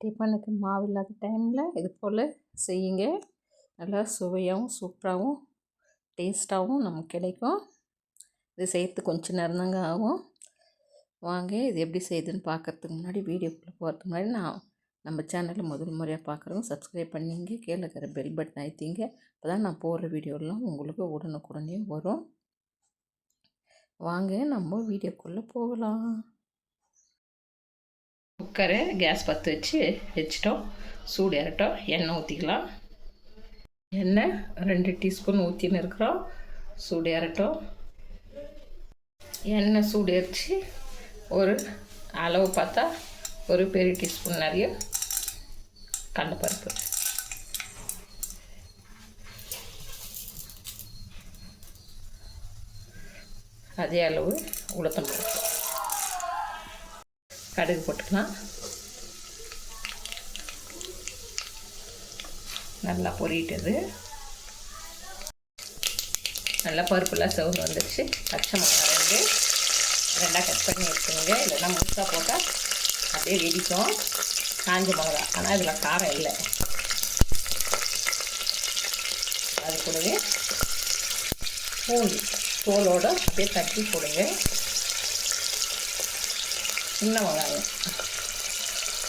டிஃபனுக்கு மாவு இல்லாத டைமில் இது போல் செய்யுங்க. நல்லா சுவையாகவும் சூப்பராகவும் டேஸ்ட்டாகவும் நமக்கு கிடைக்கும். இது செய்யறதுக்கு கொஞ்சம் நேரம் தாங்க ஆகும். வாங்க இது எப்படி செய்யுதுன்னு பார்க்கறதுக்கு முன்னாடி வீடியோக்குள்ளே போகிறதுக்கு முன்னாடி நான் நம்ம சேனலில் முதல் முறையாக பார்க்குறவங்க சப்ஸ்கிரைப் பண்ணிங்க கீழே இருக்கிற பெல் பட்டன் அழுத்திங்க. அப்போ தான் நான் போடுற வீடியோலாம் உங்களுக்கு உடனுக்குடனே வரும். வாங்க நம்ம வீடியோக்குள்ளே போகலாம். குக்கரை கேஸ் பற்ற வச்சு வச்சிட்டோம். சூடு இறட்டோம். எண்ணெய் ஊற்றிக்கலாம் எண்ணெய் ரெண்டு டீஸ்பூன் ஊற்றின்னு இருக்கிறோம். சூடு இறட்டும். எண்ணெய் சூடு எரிச்சு ஒரு அளவு பார்த்தா ஒரு பெரிய டீஸ்பூன் நிறைய கடலைப்பருப்பு. அதே அளவு உளுத்தம் பருப்பு கடுகு போட்டுக்கலாம். நல்லா பொரியிட்டது. நல்லா பருப்புலாம் செவந்து வந்துடுச்சு பச்சை மிளகா ரெண்டு. ரெண்டாக கட் பண்ணி எடுத்துங்க இல்லைன்னா முழுசாக போட்டால் அப்படியே வெடிக்கும். காஞ்ச மிளகா. ஆனால் இதில் காரம் இல்லை. அது கூடவே பூண்டு. தோலோடு அப்படியே தட்டி போடுங்க. சின்ன வெங்காயம்.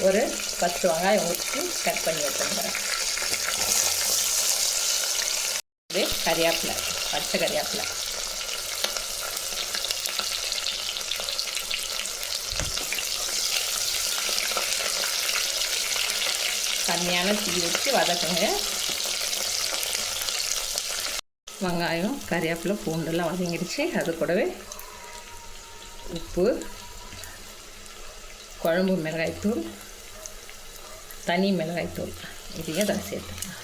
ஒரு பத்து வெங்காயம் ஊற்றி கட் பண்ணி வச்சுருக்கிறேன் இது கறியாப்பிலை பச்சை கறியாப்பிலை கம்மியான தீ வச்சு வதக்குங்க. வெங்காயம் கறிவேப்பிலை பூண்டெல்லாம் வதங்கிடுச்சு. அது கூடவே உப்பு குழம்பு மிளகாய்த்தூள் தனி மிளகாய்த்தூள். இதையே தான் சேர்த்துக்கலாம்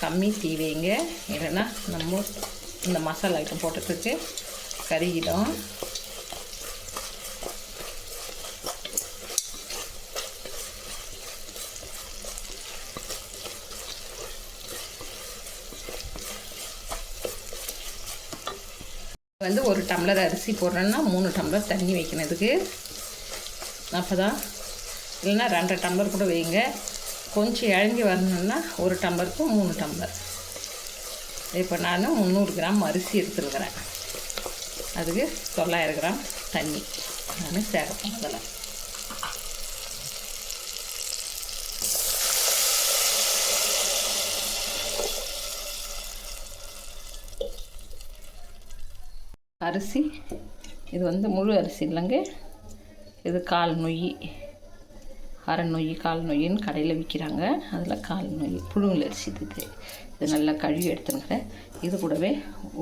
கம்மி தீ வைங்க இல்லைன்னா நம்ம இந்த மசாலா ஐட்டம் போட்டதுக்கு கறியிடும் வந்து ஒரு டம்ளர் அரிசி போடுறேன்னா மூணு டம்ளர் தண்ணி வைக்கணும் இதுக்கு. அப்போ தான் இல்லைன்னா ரெண்டரை டம்ளர் கூட வைங்க. கொஞ்சம் இழங்கி வரணுன்னா ஒரு டம்ளருக்கு மூணு டம்ளர். இப்போ நான் முந்நூறு கிராம் அரிசி எடுத்துருக்கிறேன். அதுக்கு தொள்ளாயிரம் கிராம் தண்ணி. நான் சேர்க்கணும் அதில் அரிசி. இது வந்து முழு அரிசி இல்லைங்க. இது கால் நொய். அரை நொய் கால் நொய்ன்னு கடையில் விற்கிறாங்க அதில் கால் நொய் புழுங்கல் அரிசி இது இது. நல்லா கழுவி எடுத்துனுக்கிறேன் இது கூடவே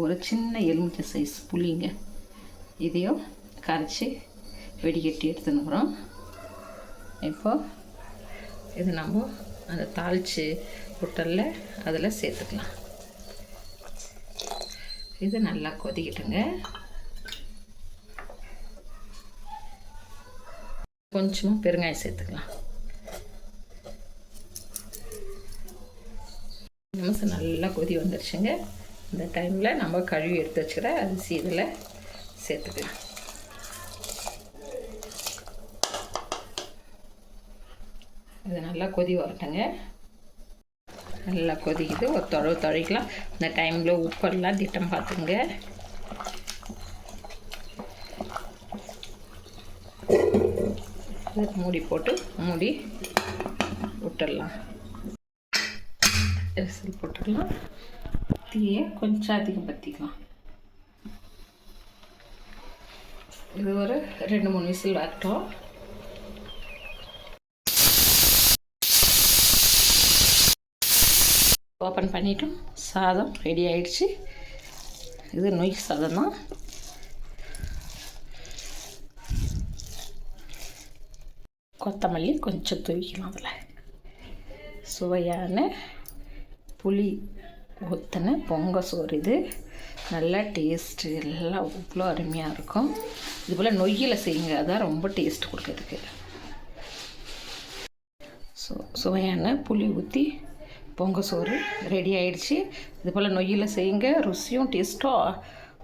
ஒரு சின்ன எலுமிச்சை சைஸ் புளிங்க. இதையும் கரைச்சி வெடிகட்டி எடுத்துனுக்குறோம் இப்போது இது நம்ம அந்த தாளித்து புட்டலில் அதில் சேர்த்துக்கலாம். இது நல்லா கொதிக்கட்டுங்க. கொஞ்சமாக பெருங்காயம் சேர்த்துக்கலாம். நிமிஷம் நல்லா கொதி வந்துருச்சுங்க. இந்த டைமில் நம்ம கழுவி எடுத்து வச்சுக்கிற அரிசி இதில் சேர்த்துக்கலாம். இது நல்லா கொதி வரட்டுங்க. நல்லா கொதிக்குது. ஒரு தொழவு தொழைக்கலாம் இந்த டைமில் உப்பெல்லாம் திட்டம் பார்த்துங்க. மூடி போட்டு மூடி விட்டுடலாம். விசில் போட்டுடலாம். தீயை கொஞ்சம் அதிகம் பற்றிக்கலாம் இது ஒரு ரெண்டு மூணு விசில் வரட்டும். ஓப்பன் பண்ணிட்டோம். சாதம் ரெடி ஆயிடுச்சு. இது நொய் சாதம்? தான் கொத்தமல்லி கொஞ்சம் தூக்கிக்கலாம் அதில். சுவையான புளி ஊற்றின பொங்க சோறு இது. நல்லா டேஸ்ட்டு எல்லாம் அவ்வளோ அருமையாக இருக்கும். இது போல் நொய்யில் செய்யுங்க அதான் ரொம்ப டேஸ்ட் கொடுக்குறதுக்கு. ஸோ சுவையான புளி ஊற்றி பொங்க சோறு ரெடி ஆயிடுச்சு. இது போல் நொய்யில் செய்யுங்க. ருசியும் டேஸ்ட்டும்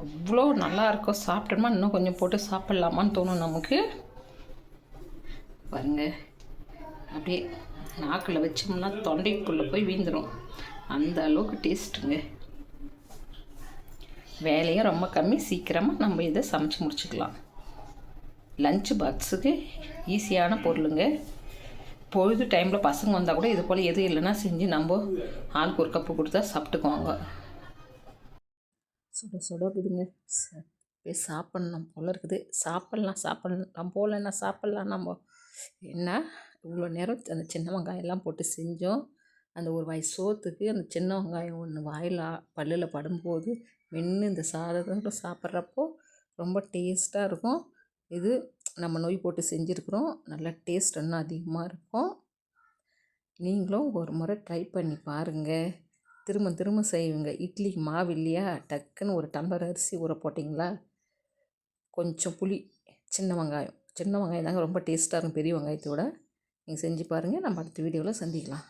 அவ்வளோ நல்லாயிருக்கும் சாப்பிட்டோமா இன்னும் கொஞ்சம் போட்டு சாப்பிட்லாமான்னு தோணும் நமக்கு. பாருங்க. அப்படியே நாக்கில் வச்சோம்னா தொண்டைக்குள்ளே போய் வீந்துடும் அந்த அளவுக்கு டேஸ்ட்டுங்க வேலையும் ரொம்ப கம்மி. சீக்கிரமாக நம்ம இதை சமைச்சு முடிச்சுக்கலாம். லஞ்ச் பாக்ஸுக்கு ஈஸியான பொருளுங்க. பொழுது டைமில் பசங்க வந்தால் கூட இது போல் எதுவும் இல்லைன்னா செஞ்சு நம்ம ஆளுக்கு ஒரு கப்பு கொடுத்தா சாப்பிட்டுக்குவாங்க. சுட சுட இருக்குதுங்க. ச- போய் சாப்பிட்ணும் போல் இருக்குது. சாப்பிட்லாம் சாப்பிட்லாம் போகலன்னா சாப்பிட்லாம் நம்ம? என்ன? இவ்வளோ நேரம் அந்த சின்ன வெங்காயம்லாம் போட்டு செஞ்சோம். அந்த ஒரு வாய் சோத்துக்கு அந்த சின்ன வெங்காயம் ஒன்று வாயில் பல்லில் படும்போது மென்று இந்த சாதத்தோட சாப்பிட்றப்போ ரொம்ப டேஸ்ட்டாக இருக்கும். இது நம்ம நோய் போட்டு செஞ்சுருக்குறோம். நல்லா டேஸ்ட் இன்னும் அதிகமாக இருக்கும். நீங்களும் ஒரு முறை ட்ரை பண்ணி பாருங்கள் திரும்ப திரும்ப செய்வீங்க. இட்லி மாவு இல்லையா? டக்குன்னு ஒரு டம்ளர் அரிசி ஊற போட்டிங்களா? கொஞ்சம் புளி சின்ன வெங்காயம். சின்ன வெங்காயம் தாங்க ரொம்ப டேஸ்ட்டாக இருக்கும். பெரிய வெங்காயத்தோட நீங்கள் செஞ்சு பாருங்கள் நம்ம அடுத்த வீடியோவில் சந்திக்கலாம்.